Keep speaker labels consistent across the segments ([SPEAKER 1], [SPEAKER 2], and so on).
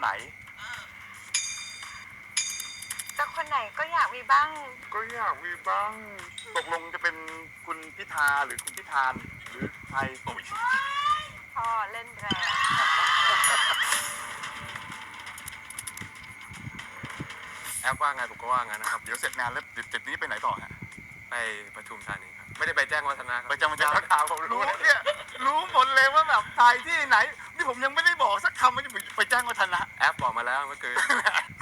[SPEAKER 1] ไหน
[SPEAKER 2] จะคนไหนก็อยากมีบ้าง
[SPEAKER 1] ก็อยากมีบ้างตกลงจะเป็นคุณพิธาหรือคุณพิธานหรือใครโอ้ย
[SPEAKER 2] พ่อเล่นแรง
[SPEAKER 3] แอปว่าไงผมก็ว่างั้นนะครับ
[SPEAKER 1] เดี๋ยวเสร็จงานแล้วเดี๋ยวเสร็จนี้ไปไหนต่อฮะ
[SPEAKER 3] ไปปทุมธานีครับ ไม่ได้ไปแจ้งวัฒนะครับ
[SPEAKER 1] ไปจำมาจากนักข่าวผมรู้เนี่ยรู้หมดเลยว่าแบบถ่ายที่ไหนนี่ ผมยังไม่ได้บอกสักคำว่าจะไปแจ้งวัฒนะ
[SPEAKER 3] แอปบอกมาแล้วเมื่อคืน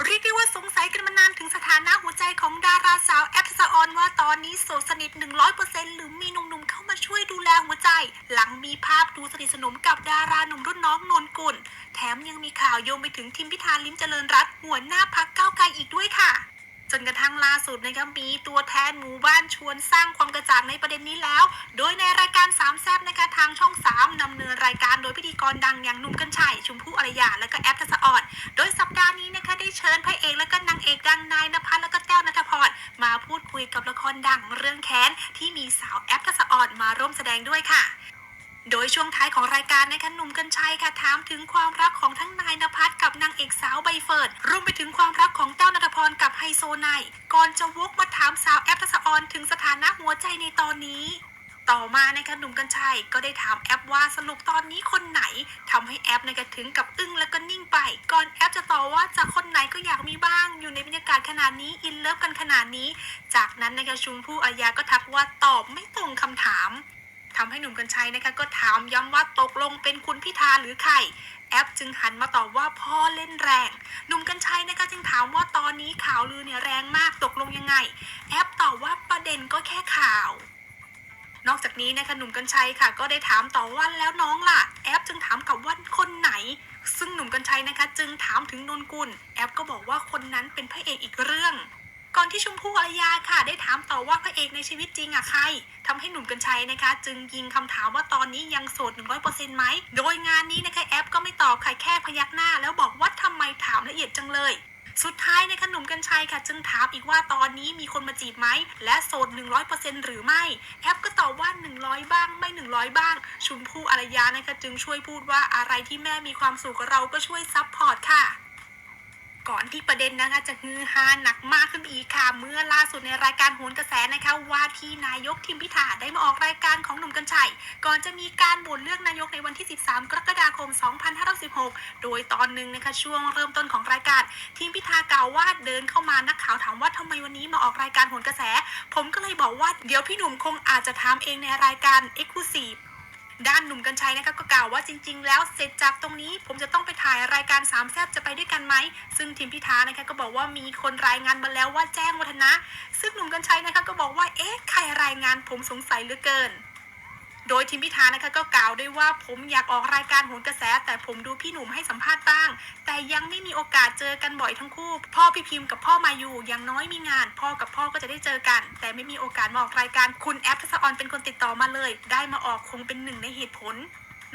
[SPEAKER 4] เรียกได้ว่าสงสัยกันมานานถึงสถานะหัวใจของดาราสาวแอปทัศออนว่าตอนนี้โสดสนิท 100%หรือมีหนุ่มๆเข้ามาช่วยดูแลหัวใจ หลังมีภาพดูสนิทสนมกับดาราหนุ่มรุ่นน้องนนกุล แถมยังมีข่าวโยงไปถึงทิมพิธาลิ้มเจริญรัตน์หัวหน้าพักก้าวไกลอีกด้วยค่ะ จนกระทั่งล่าสุดนะคะมีตัวแทนหมู่บ้านชวนสร้างความกระจ่างในประเด็นนี้แล้ว โดยในรายการสามแซบนะคะทางช่อง 3นำเนินรายการโดยพิธีกรดังอย่างหนุ่มกัญชัยชมพู่อารยาและก็แอปทัศออนโดยสัปดาห์นี้นะคะได้เชิญพระเอกและก็นางเอกดังนายนภัสและก็แต้วนัทพรมาพูดคุยกับละครดังเรื่องแค้นที่มีสาวแอปทัศออนมาร่วมแสดงด้วยค่ะ โดยช่วงท้ายของรายการนะคะหนุ่มกัญชัยค่ะถามถึงความรักของทั้งนายนภัสกับนางเอกสาวใบเฟิร์นรวมไปถึงความรักของแต้วนัทพรกับไฮโซไนก่อนจะวกมาถามสาวแอปทัศออนถึงสถานะหัวใจในตอนนี้ต่อมานะคะหนุ่มกัญชัยก็ได้ถามแอปว่าสรุปตอนนี้คนไหนทำให้แอปนะคะถึงกับอึ้งแล้วก็นิ่งไป ก่อนแอปจะตอบว่าจากคนไหนก็อยากมีบ้าง อยู่ในบรรยากาศขนาดนี้อินเลิฟกันขนาดนี้ จากนั้นนะคะชุมพู่อารยาก็ทักว่าตอบไม่ตรงคำถาม ทำให้หนุ่มกัญชัยนะคะก็ถามย้ำว่าตกลงเป็นคุณพิธาหรือใครแอปจึงหันมาตอบว่าพ่อเล่นแรง หนุ่มกัญชัยนะคะจึงถามว่าตอนนี้ข่าวลือเนี่ยแรงมากตกลงยังไง แอปตอบว่าประเด็นก็แค่ข่าว นอกจากนี้นะคะหนุ่มกัญชัยค่ะ ก็ได้ถามต่อว่าแล้วน้องล่ะ แอปจึงถามกับว่าคนไหน ซึ่งหนุ่มกัญชัยนะคะ จึงถามถึงนนกุล แอปก็บอกว่าคนนั้นเป็นพระเอกอีกเรื่อง ก่อนที่ชมพู่อารยาค่ะ ได้ถามต่อว่าพระเอกในชีวิตจริงอะใครทำให้หนุ่มกัญชัยนะคะ จึงยิงคำถามว่าตอนนี้ยังโสด 100%ไหม โดยงานนี้นะคะแอปก็ไม่ตอบค่ะแค่พยักหน้า แล้วบอกว่าทำไมถามละเอียดจังเลยสุดท้ายนะคะหนุ่มกัญชัยค่ะ จึงถามอีกว่าตอนนี้มีคนมาจีบไหม และโสด 100%หรือไม่ แอปก็ตอบว่า 100 บ้างไม่ 100 บ้าง ชุมพู่อารยานะคะจึงช่วยพูดว่าอะไรที่แม่มีความสุขเราก็ช่วยซัพพอร์ตค่ะ ที่ประเด็นนะคะจะฮือฮาหนักมากขึ้นอีกค่ะ เมื่อล่าสุดในรายการโหนกระแสนะคะว่าที่นายกทิมพิธาได้มาออกรายการของหนุ่มกัญชัย ก่อนจะมีการโหวตเลือกนายกในวันที่ 13 กรกฎาคม 2516 โดยตอนหนึ่งนะคะช่วงเริ่มต้นของรายการทีมพิธากล่าวว่าเดินเข้ามานักข่าวถามว่าทำไมวันนี้มาออกรายการโหนกระแส ผมก็เลยบอกว่าเดี๋ยวพี่หนุ่มคงอาจจะถามเองในรายการ e x c l u s i v e ด้านหนุ่มกัญชัยนะคะก็กล่าวว่าจริง ๆ แล้วเสร็จจากตรงนี้ผมจะต้องไปถ่ายรายการสามแซบจะไปด้วยกันไหม ซึ่งทีมพิธานะคะก็บอกว่ามีคนรายงานมาแล้วว่าแจ้งวัฒนะ ซึ่งหนุ่มกัญชัยนะคะก็บอกว่าเอ๊ะใครรายงานผมสงสัยเหลือเกินโดยทีมพิธานะคะก็กล่าวด้วยว่าผมอยากออกรายการโหนกระแส แต่ผมดูพี่หนุ่มให้สัมภาษณ์บ้าง ยังไม่มีโอกาสเจอกันบ่อยทั้งคู่ พ่อพี่พิมพ์กับพ่อมาอยู่อย่างน้อยมีงาน พ่อกับพ่อก็จะได้เจอกัน แต่ไม่มีโอกาสมาออกรายการคุณแอปทัศออนเป็นคนติดต่อมาเลย ได้มาออกคงเป็นหนึ่งในเหตุผล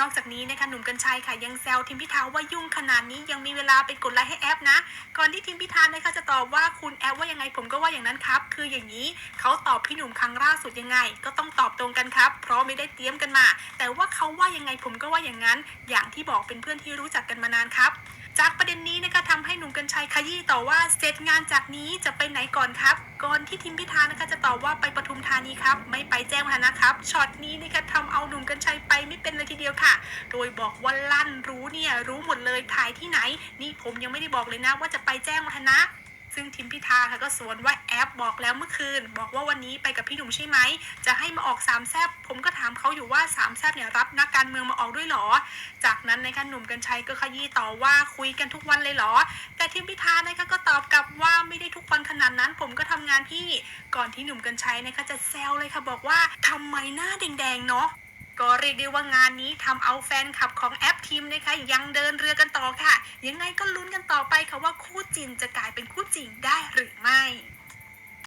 [SPEAKER 4] นอกจากนี้นะคะหนุ่มกัญชัยค่ะยังแซวทีมพิธาว่ายุ่งขนาดนี้ยังมีเวลาไปกดไลค์ให้แอปนะ ก่อนที่ทีมพิธานะคะจะตอบว่าคุณแอปว่ายังไงผมก็ว่าอย่างนั้นครับ คืออย่างนี้เขาตอบพี่หนุ่มครั้งล่าสุดยังไง ก็ต้องตอบตรงกันครับ เพราะไม่ได้เตรียมกันมา แต่ว่าเขาว่ายังไงผมก็ว่าอย่างนั้น อย่างที่บอกเป็นเพื่อนที่รู้จักกันมานานครับจากประเด็นนี้นะคะทำให้หนุ่มกัญชัยขยี้ต่อว่าเสร็จงานจากนี้จะไปไหนก่อนครับ ก่อนที่ทีมพิธานะคะจะตอบว่าไปปทุมธานีครับไม่ไปแจ้งวัฒนะครับช็อตนี้นะคะทำเอาหนุ่มกัญชัยไปไม่เป็นเลยทีเดียวค่ะ โดยบอกว่าลั่นรู้เนี่ยรู้หมดเลยถ่ายที่ไหน นี่ผมยังไม่ได้บอกเลยนะว่าจะไปแจ้งวัฒนะ ซึ่งทีมพิธาค่ะก็สวนว่าแอปบอกแล้วเมื่อคืน บอกว่าวันนี้ไปกับพี่หนุ่มใช่ไหม จะให้มาออกสามแซบผมก็ถามเขาอยู่ว่าสามแซบเนี่ยรับนักการเมืองมาออกด้วยหรอ จากนั้นนะคะหนุ่มกัญชัยก็ขยี้ต่อว่าคุยกันทุกวันเลยหรอ แต่ทีมพิธานะคะก็ตอบกลับว่าไม่ได้ทุกวันขนาดนั้น ผมก็ทำงานพี่ ก่อนที่หนุ่มกัญชัยนะคะจะแซวเลยค่ะบอกว่าทำไมหน้าแดงๆเนาะ ก็เรียกได้ว่างานนี้ทำเอาแฟนคลับของแอปทีมนะคะ ยังเดินเรือกันต่อค่ะ ยังไงก็ลุ้นกันต่อไปค่ะว่าคู่จริงจะกลายเป็นคู่จริงได้หรือไม่